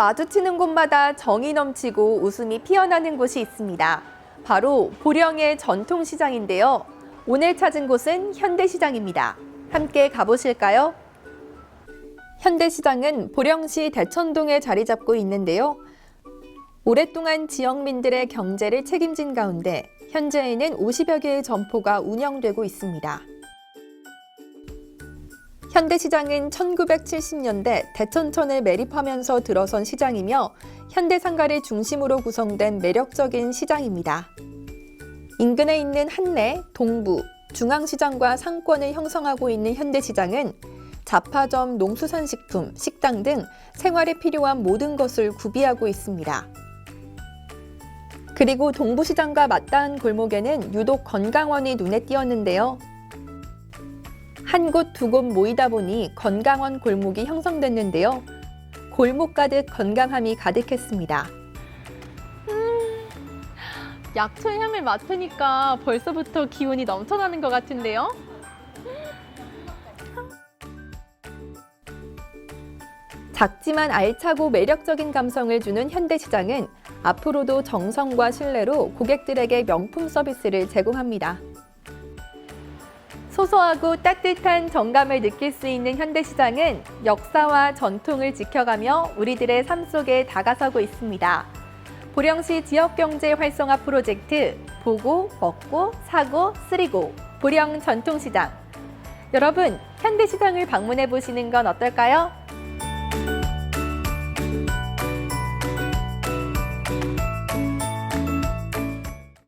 마주치는 곳마다 정이 넘치고 웃음이 피어나는 곳이 있습니다. 바로 보령의 전통시장인데요. 오늘 찾은 곳은 현대시장입니다. 함께 가보실까요? 현대시장은 보령시 대천동에 자리 잡고 있는데요. 오랫동안 지역민들의 경제를 책임진 가운데 현재에는 50여 개의 점포가 운영되고 있습니다. 현대시장은 1970년대 대천천을 매립하면서 들어선 시장이며 현대 상가를 중심으로 구성된 매력적인 시장입니다. 인근에 있는 한내, 동부, 중앙시장과 상권을 형성하고 있는 현대시장은 잡화점, 농수산식품, 식당 등 생활에 필요한 모든 것을 구비하고 있습니다. 그리고 동부시장과 맞닿은 골목에는 유독 건강원이 눈에 띄었는데요. 한 곳 두 곳 모이다 보니 건강원 골목이 형성됐는데요. 골목 가득 건강함이 가득했습니다. 약초의 향을 맡으니까 벌써부터 기운이 넘쳐나는 것 같은데요? 작지만 알차고 매력적인 감성을 주는 현대시장은 앞으로도 정성과 신뢰로 고객들에게 명품 서비스를 제공합니다. 소소하고 따뜻한 정감을 느낄 수 있는 현대시장은 역사와 전통을 지켜가며 우리들의 삶 속에 다가서고 있습니다. 보령시 지역경제 활성화 프로젝트 보고, 먹고, 사고, 쓰리고 보령 전통시장. 여러분, 현대시장을 방문해 보시는 건 어떨까요?